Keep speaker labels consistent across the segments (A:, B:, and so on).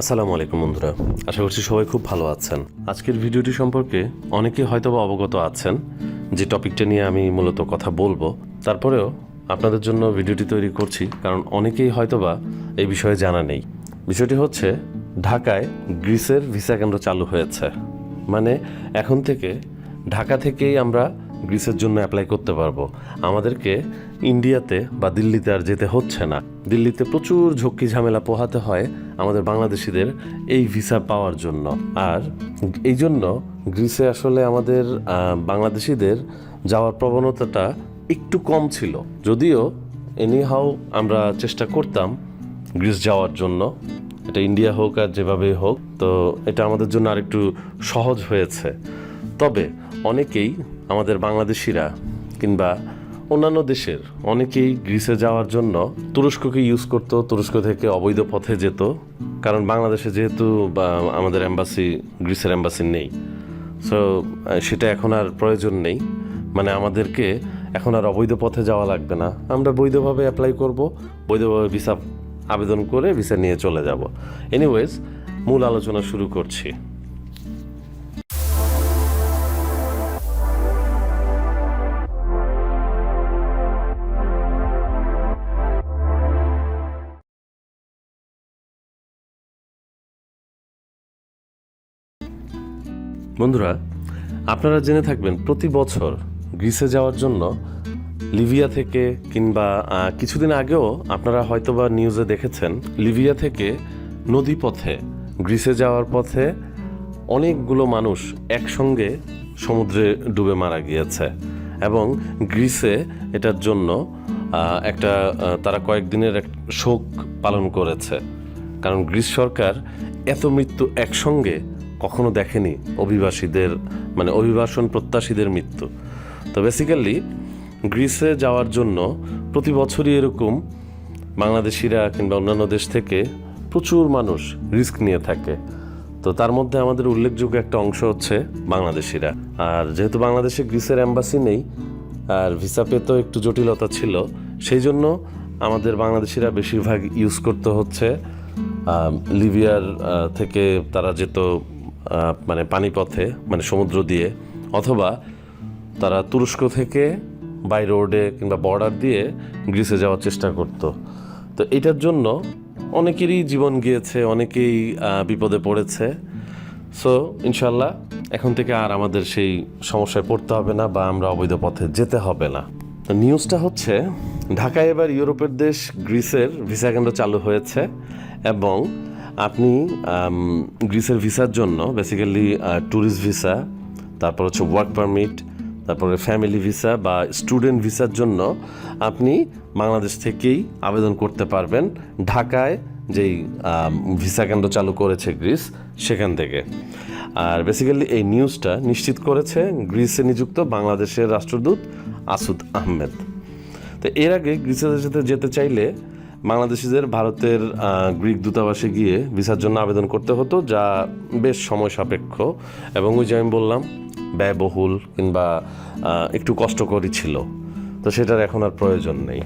A: আসসালামু আলাইকুম বন্ধুরা, আশা করছি সবাই খুব ভালো আছেন। আজকের ভিডিওটি সম্পর্কে অনেকে হয়তোবা অবগত আছেন, যে টপিকটা নিয়ে আমি মূলত কথা বলব। তারপরেও আপনাদের জন্য ভিডিওটি তৈরি করছি, কারণ অনেকেই হয়তোবা এই বিষয়ে জানা নেই। বিষয়টি হচ্ছে, ঢাকায় গ্রিসের ভিসা কেন্দ্র চালু হয়েছে। মানে এখন থেকে ঢাকা থেকেই আমরা গ্রিসের জন্য অ্যাপ্লাই করতে পারব। আমাদেরকে ইন্ডিয়াতে বা দিল্লিতে আর যেতে হচ্ছে না। দিল্লিতে প্রচুর ঝক্কি ঝামেলা পোহাতে হয় আমাদের বাংলাদেশিদের এই ভিসা পাওয়ার জন্য। আর এই জন্য গ্রিসে আসলে আমাদের বাংলাদেশিদের যাওয়ার প্রবণতাটা একটু কম ছিল। যদিও এনিহাও আমরা চেষ্টা করতাম গ্রিস যাওয়ার জন্য। এটা ইন্ডিয়া হোক আর যেভাবেই হোক, তো এটা আমাদের জন্য আরেকটু সহজ হয়েছে। তবে অনেকেই আমাদের বাংলাদেশিরা কিংবা অন্যান্য দেশের অনেকেই গ্রিসে যাওয়ার জন্য তুরস্ককে ইউজ করতো, তুরস্ক থেকে অবৈধ পথে যেত। কারণ বাংলাদেশে যেহেতু আমাদের অ্যাম্বাসি গ্রিসের অ্যাম্বাসি নেই। সো সেটা এখন আর প্রয়োজন নেই। মানে আমাদেরকে এখন আর অবৈধ পথে যাওয়া লাগবে না। আমরা বৈধভাবে অ্যাপ্লাই করব, বৈধভাবে ভিসা আবেদন করে ভিসা নিয়ে চলে যাব। এনিওয়েজ মূল আলোচনা শুরু করছি। বন্ধুরা, আপনারা জেনে থাকবেন প্রতি বছর গ্রিসে যাওয়ার জন্য লিবিয়া থেকে কিংবা কিছুদিন আগেও আপনারা হয়তোবা নিউজে দেখেছেন, লিবিয়া থেকে নদী পথে, গ্রিসে যাওয়ার পথে অনেকগুলো মানুষ একসঙ্গে সমুদ্রে ডুবে মারা গিয়েছে। এবং গ্রিসে এটার জন্য একটা তারা কয়েকদিনের এক শোক পালন করেছে। কারণ গ্রিস সরকার এত মৃত্যু একসঙ্গে কখনো দেখেনি অভিবাসীদের মানে অভিবাসন প্রত্যাশীদের মৃত্যু। তো বেসিক্যালি গ্রিসে যাওয়ার জন্য প্রতি বছরই এরকম বাংলাদেশিরা কিংবা অন্যান্য দেশ থেকে প্রচুর মানুষ রিস্ক নিয়ে থাকে। তো তার মধ্যে আমাদের উল্লেখযোগ্য একটা অংশ হচ্ছে বাংলাদেশিরা। আর যেহেতু বাংলাদেশে গ্রিসের অ্যাম্বাসি নেই, আর ভিসা পেতেও একটু জটিলতা ছিল, সেই জন্য আমাদের বাংলাদেশিরা বেশিরভাগ ইউজ করতে হচ্ছে লিবিয়ার থেকে তারা যেত মানে পানিপথে মানে সমুদ্র দিয়ে, অথবা তারা তুরস্ক থেকে বাই রোডে কিংবা বর্ডার দিয়ে গ্রিসে যাওয়ার চেষ্টা করত। তো এটার জন্য অনেকেরই জীবন গিয়েছে, অনেকেই বিপদে পড়েছে। সো ইনশাল্লাহ এখন থেকে আর আমাদের সেই সমস্যায় পড়তে হবে না বা আমরা অবৈধ পথে যেতে হবে না। তো নিউজটা হচ্ছে, ঢাকায় এবার ইউরোপের দেশ গ্রিসের ভিসা কেন্দ্র চালু হয়েছে এবং আপনি গ্রিসের ভিসার জন্য বেসিক্যালি ট্যুরিস্ট ভিসা তারপর হচ্ছে ওয়ার্ক পারমিট তারপরে ফ্যামিলি ভিসা বা স্টুডেন্ট ভিসার জন্য আপনি বাংলাদেশ থেকেই আবেদন করতে পারবেন ঢাকায় যেই ভিসা কেন্দ্র চালু করেছে গ্রিস, সেখান থেকে। আর বেসিক্যালি এই নিউজটা নিশ্চিত করেছে গ্রিসে নিযুক্ত বাংলাদেশের রাষ্ট্রদূত আসুদ আহমেদ। তো এর আগে গ্রিসে যেতে যেতে চাইলে বাংলাদেশিদের ভারতের গ্রিক দূতাবাসে গিয়ে ভিসার জন্য আবেদন করতে হতো, যা বেশ সময় সাপেক্ষ। এবং ওই যে আমি বললাম, ব্যয়বহুল কিংবা একটু কষ্টকরই ছিল। তো সেটার এখন আর প্রয়োজন নেই।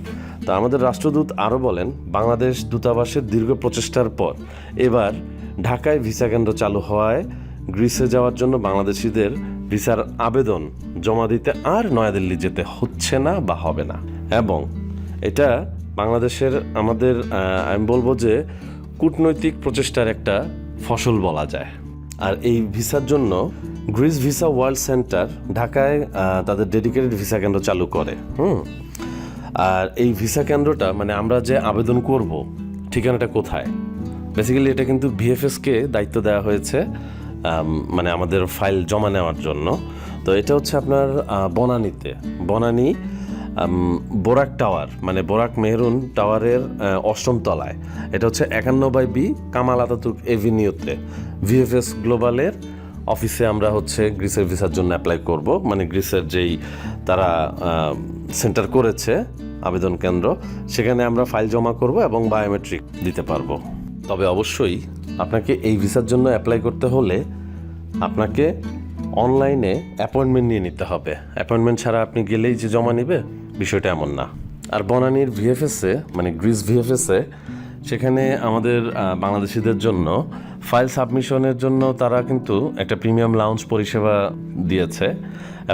A: তো আমাদের রাষ্ট্রদূত আরও বলেন, বাংলাদেশ দূতাবাসের দীর্ঘ প্রচেষ্টার পর এবার ঢাকায় ভিসা কেন্দ্র চালু হওয়ায় গ্রিসে যাওয়ার জন্য বাংলাদেশিদের ভিসার আবেদন জমা দিতে আর নয়াদিল্লি যেতে হচ্ছে না বা হবে না। এবং এটা বাংলাদেশের আমাদের আমি বলব যে কূটনৈতিক প্রচেষ্টার একটা ফসল বলা যায়। আর এই ভিসার জন্য গ্রিস ভিসা ওয়ার্ল্ড সেন্টার ঢাকায় তাদের ডেডিকেটেড ভিসা কেন্দ্র চালু করে, হুম? আর এই ভিসা কেন্দ্রটা মানে আমরা যে আবেদন করব, ঠিকানাটা কোথায়? বেসিক্যালি এটা কিন্তু ভিএফএসকে দায়িত্ব দেওয়া হয়েছে মানে আমাদের ফাইল জমা নেওয়ার জন্য। তো এটা হচ্ছে আপনার বনানীতে। বনানী বোরাক টাওয়ার মানে বোরাক মেহরুন টাওয়ারের অষ্টম তলায়। এটা হচ্ছে একান্ন বাই বি কামাল আতাতুর্ক এভিনিউতে। ভিএফএস গ্লোবালের অফিসে আমরা হচ্ছে গ্রিসের ভিসার জন্য অ্যাপ্লাই করব। মানে গ্রিসের যেই তারা সেন্টার করেছে, আবেদন কেন্দ্র, সেখানে আমরা ফাইল জমা করব এবং বায়োমেট্রিক দিতে পারব। তবে অবশ্যই আপনাকে এই ভিসার জন্য অ্যাপ্লাই করতে হলে আপনাকে অনলাইনে অ্যাপয়েন্টমেন্ট নিয়ে নিতে হবে। অ্যাপয়েন্টমেন্ট ছাড়া আপনি গেলেই যে জমা নেবে বিষয়টা এমন না। আর বনানীর ভিএফএসে মানে গ্রিস ভিএফএসে সেখানে আমাদের বাংলাদেশিদের জন্য ফাইল সাবমিশনের জন্য তারা কিন্তু একটা প্রিমিয়াম লাউঞ্জ পরিষেবা দিয়েছে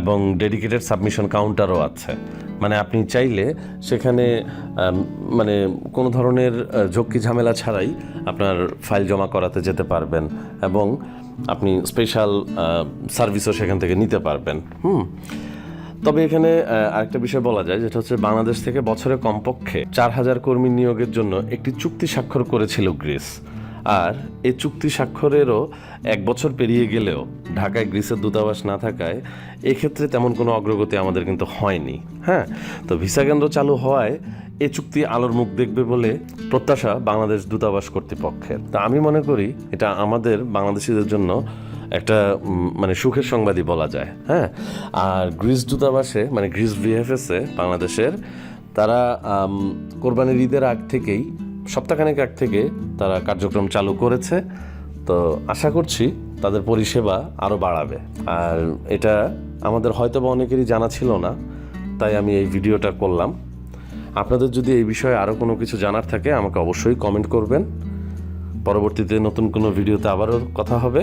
A: এবং ডেডিকেটেড সাবমিশন কাউন্টারও আছে। মানে আপনি চাইলে সেখানে মানে কোনো ধরনের ঝক্কি ঝামেলা ছাড়াই আপনার ফাইল জমা করাতে যেতে পারবেন এবং আপনি স্পেশাল সার্ভিসও সেখান থেকে নিতে পারবেন। হুম। তবে এখানে আরেকটা বিষয় বলা যায়, যেটা হচ্ছে বাংলাদেশ থেকে বছরে কমপক্ষে চার হাজার কর্মী নিয়োগের জন্য একটি চুক্তি স্বাক্ষর করেছিল গ্রিস। আর এই চুক্তি স্বাক্ষরেরও এক বছর পেরিয়ে গেলেও ঢাকায় গ্রিসের দূতাবাস না থাকায় এক্ষেত্রে তেমন কোনো অগ্রগতি আমাদের কিন্তু হয়নি। হ্যাঁ তো ভিসা কেন্দ্র চালু হওয়ায় এ চুক্তি আলোর মুখ দেখবে বলে প্রত্যাশা বাংলাদেশ দূতাবাস কর্তৃপক্ষের। তা আমি মনে করি এটা আমাদের বাংলাদেশিদের জন্য একটা মানে সুখের সংবাদই বলা যায় হ্যাঁ? আর গ্রিস দূতাবাসে মানে গ্রিস ভিএফএসে, বাংলাদেশের, তারা কোরবানির ঈদের আগ থেকেই, সপ্তাহখানেক আগ থেকে তারা কার্যক্রম চালু করেছে। তো আশা করছি তাদের পরিষেবা আরও বাড়াবে। আর এটা আমাদের হয়তো বা অনেকেরই জানা ছিল না, তাই আমি এই ভিডিওটা করলাম। আপনাদের যদি এই বিষয়ে আরও কোনো কিছু জানার থাকে, আমাকে অবশ্যই কমেন্ট করবেন। পরবর্তীতে নতুন কোনো ভিডিওতে আবারও কথা হবে।